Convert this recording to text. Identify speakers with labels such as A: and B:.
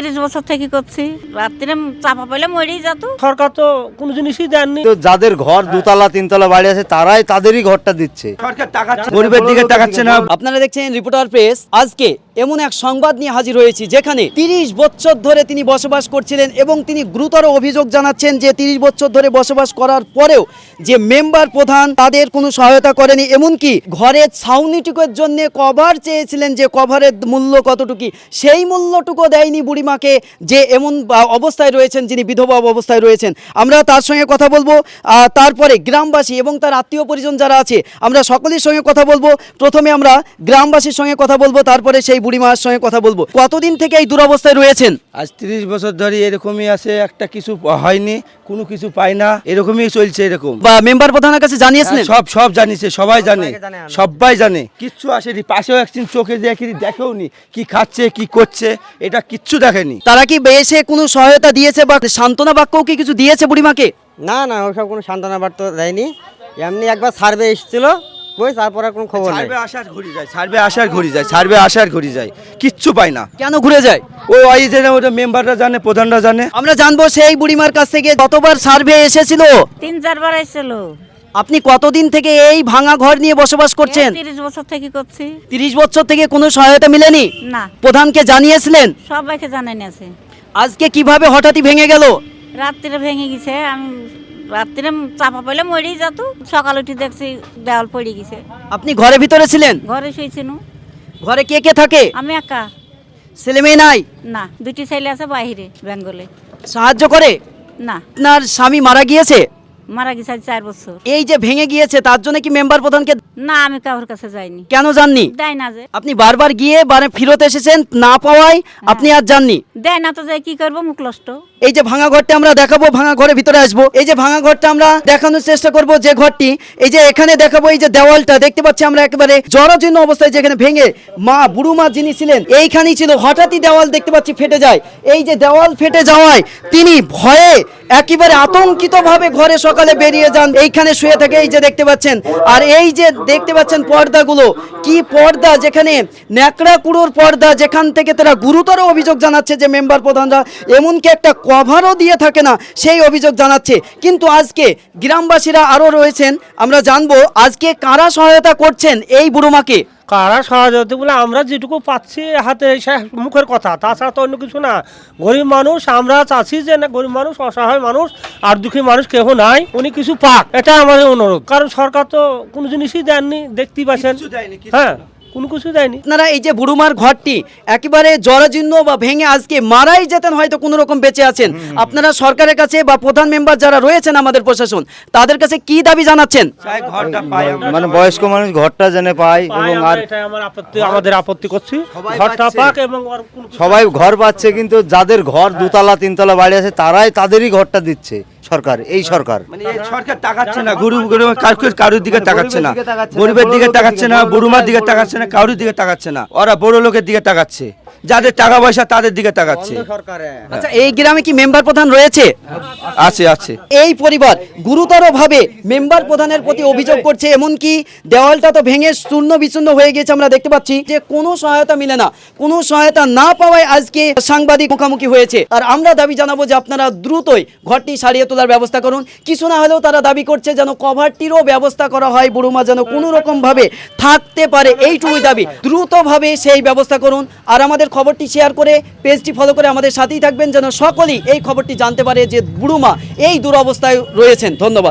A: তিরিশ বছর থেকে করছি। রাত্রে চাপা পেলে মরেই যেত।
B: সরকার তো কোনো জিনিসই দেননি।
C: তো যাদের ঘর দুতলা তিনতলা বাড়ি আছে তারাই তাদেরই ঘরটা দিচ্ছে।
D: সরকার টাকাচ্ছে গরিবের দিকে টাকাচ্ছে না।
E: আপনারা দেখছেন রিপোর্টার প্রেস। আজকে এমন এক সংবাদ নিয়ে হাজির হয়েছি, যেখানে তিরিশ বছর ধরে তিনি বসবাস করছিলেন এবং তিনি গুরুতর অভিযোগ জানাচ্ছেন যে তিরিশ বছর ধরে বসবাস করার পরেও যে মেম্বার প্রধান তাদের কোনো সহায়তা করেনি। এমনকি ঘরের ছাউনিটুকুর জন্য কভার চেয়েছিলেন যে কভারের মূল্য কতটুকু, সেই মূল্যটুকু দেয়নি বুড়িমাকে যে এমন অবস্থায় রয়েছেন যিনি বিধবা অবস্থায় রয়েছেন। আমরা তার সঙ্গে কথা বলব তারপরে গ্রামবাসী এবং তার আত্মীয় পরিজন যারা আছে, আমরা সকলের সঙ্গে কথা বলব। প্রথমে আমরা গ্রামবাসীর সঙ্গে কথা বলব, তারপরে সেই বুড়িমার সঙ্গে কথা বলব। কতদিন থেকে এই দুরবস্থায় রয়েছেন?
D: আজ তিরিশ বছর ধরে এরকমই আছে একটা কিছু হয়নি কোনো কিছু পাই না এরকমই চলছে এরকম।
E: বা মেম্বার প্রধানের কাছে জানিয়েছিলেন?
D: সব সব জানিছে সবাই জানে সবাই জানে। কিচ্ছু আসেনি পাশেও একদিন চোখে দেখি দেখেও নি কি খাচ্ছে কি করছে এটা কিচ্ছু দেখেনি।
E: তারা কি এসে কোনো সহায়তা দিয়েছে বা সান্ত্বনা বাক্যও কি কিছু দিয়েছে বুড়িমাকে?
F: না না ওসব কোনো সান্ত্বনা বার্তা দেয়নি। এমনি একবার সার্ভে এসেছিল ওই তারপর আর কোনো খবর নেই।
D: সার্ভে আসার ঘুরি যায় সার্ভে আসার ঘুরি যায় সার্ভে আসার ঘুরি যায় কিচ্ছু পাই না।
E: কেন ঘুরে যায়?
D: ও ওই যে ওটা মেম্বাররা জানে প্রধানরা জানে।
E: আমরা জানব সেই বুড়িমার কাছ থেকে কতবার সার্ভে এসেছিল।
A: তিন চারবার এসেছিল।
E: আপনি কতদিন থেকে এই ভাঙা ঘর নিয়ে বসবাস করছেন?
A: তিরিশ বছর থেকে করছি।
E: তিরিশ বছর থেকে কোনো সহায়তা মিলেনি?
A: না।
E: প্রধানকে জানিয়েছিলেন?
A: সবাইকে জানাই আছে
E: আজকে কীভাবে হঠাৎই ভেঙে গেল?
A: রাত্রে ভেঙে গেছে আমি রাত্রে চাপা পেলে মরেই যেত সকাল উঠে দেখছি দেওয়াল পড়ে গেছে।
E: আপনি ঘরের ভিতরে ছিলেন?
A: ঘরে শুয়েছিল
E: ঘরে কে কে থাকে?
A: আমি একা।
E: ছেলে মেয়ে নাই?
A: না দুটি ছেলে আছে বাইরে বেঙ্গলে।
E: সাহায্য করে?
A: না।
E: আপনার স্বামী মারা গিয়েছে?
A: মারা গেছে আজ চার বছর।
E: এই যে ভেঙে গিয়েছে তার জন্য কি মেম্বার প্রধানকে
A: না আমি কারোর কাছে যাইনি।
E: কেন জাননি
A: দেয় না যে।
E: আপনি বারবার গিয়ে বারে ফিরত এসেছেন না পাওয়ায় আপনি আর জাননি
A: দেয় না তো যাই কি করব মুখ নষ্ট।
E: এই যে ভাঙা ঘরটা আমরা দেখাবো, ভাঙা ঘরের ভিতরে আসব। এই যে ভাঙা ঘরটা আমরা দেখানোর চেষ্টা করব যে ঘরটি, এই যে এখানে দেখাবো এই যে দেওয়ালটা, দেখতে পাচ্ছি আমরা একেবারে জরাজীর্ণ অবস্থায় যেখানে ভেঙে মা বুড়ো মা যিনি ছিলেন, এইখানেই ছিল, হঠাৎই দেওয়াল দেখতে পাচ্ছি ফেটে যায়। এই যে দেওয়াল ফেটে যাওয়ায় তিনি ভয়ে একেবারে আতঙ্কিত ভাবে ঘরে সকালে বেরিয়ে যান, এইখানে শুয়ে থাকে, এই যে দেখতে পাচ্ছেন। আর এই যে দেখতে পাচ্ছেন পর্দাগুলো, কি পর্দা যেখানে ন্যাকড়া কুড়োর পর্দা, যেখান থেকে তারা গুরুতর অভিযোগ জানাচ্ছে যে মেম্বার প্রধানরা, এমনকি একটা কভারও দিয়ে থাকে না সেই অভিযোগ জানাচ্ছে। কিন্তু আজকে গ্রামবাসীরা আরও রয়েছেন আমরা জানব আজকে কারা সহায়তা করছেন এই বুড়োমাকে?
B: কারা সহযোগিতা বলে আমরা যেটুকু পাচ্ছি হাতে মুখের কথা তাছাড়া তো অন্য কিছু না। গরিব মানুষ আমরা চাচ্ছি যে না গরিব মানুষ অসহায় মানুষ আর দুঃখী মানুষ কেউ নাই উনি কিছু পাক এটা আমাদের অনুরোধ। কারণ সরকার তো কোনো জিনিসই দেননি দেখতেই পাচ্ছেন। হ্যাঁ। কোনো কিছু দেয়নি।
E: আপনারা এই যে বুড়ুমার ঘরটি একেবারে জরাজীর্ণ বা ভেঙে আজকে মারাই যেতেন হয়তো কোনো রকম বেঁচে আছেন। আপনারা সরকারের কাছে বা প্রধান মেম্বার যারা রয়েছেন আমাদের প্রশাসন তাদের কাছে কি দাবি জানাচ্ছেন?
C: মানে বয়স্ক মানুষ ঘরটা জেনে পায় এবং আর
B: এটাই আমার আপত্তি আমাদের আপত্তি করছি। ঘরটা পাক এবং
C: সবাই ঘর পাচ্ছে কিন্তু যাদের ঘর দুতলা তিনতলা বাড়ি আছে তারাই তাদেরই ঘরটা দিচ্ছে। সরকার এই সরকার।
D: মানে সরকার তাকাচ্ছে না গরিব গরিব কারুর কারুর দিকে তাকাচ্ছে না গরিবের দিকে তাকাচ্ছে না
C: দিকে,
D: বুড়ুমার দিকে তাকাচ্ছে না কারুর দিকে তাকাচ্ছে না ওরা বড় লোকের দিকে তাকাচ্ছে। যাদের টাকা পয়সা তাদের দিকে তাকাচ্ছে।
E: আচ্ছা এই গ্রামে কি মেম্বার প্রধান রয়েছে?
D: আছে আছে।
E: এই পরিবার গুরুতরভাবে মেম্বার প্রধানের প্রতি অভিযোগ করছে এমনকি দেওয়ালটা তো ভেঙে চূর্ণ বিচূর্ণ হয়ে গেছে আমরা দেখতে পাচ্ছি যে কোনো সহায়তা মিলে না কোনো সহায়তা না পাওয়ায় আজকে সাংবাদিক মুখোমুখি হয়েছে। আর আমরা দাবি জানাব যে আপনারা দ্রুতই ঘরটি সারিয়ে তোলার ব্যবস্থা করুন। কিছু না হলেও তারা দাবি করছে যেন কভারটিরও ব্যবস্থা করা হয়, বুড়ুমা যেন কোনো রকম ভাবে থাকতে পারে। এইটুকুই দাবি। দ্রুতভাবে সেই ব্যবস্থা করুন। আর আমাদের খবরটি শেয়ার করে পেজটি ফলো করে আমাদের সাথেই থাকবেন যেন সকলেই এই খবরটি জানতে পারে যে বুড়ুমা এই দুরবস্থায় রয়েছেন। ধন্যবাদ।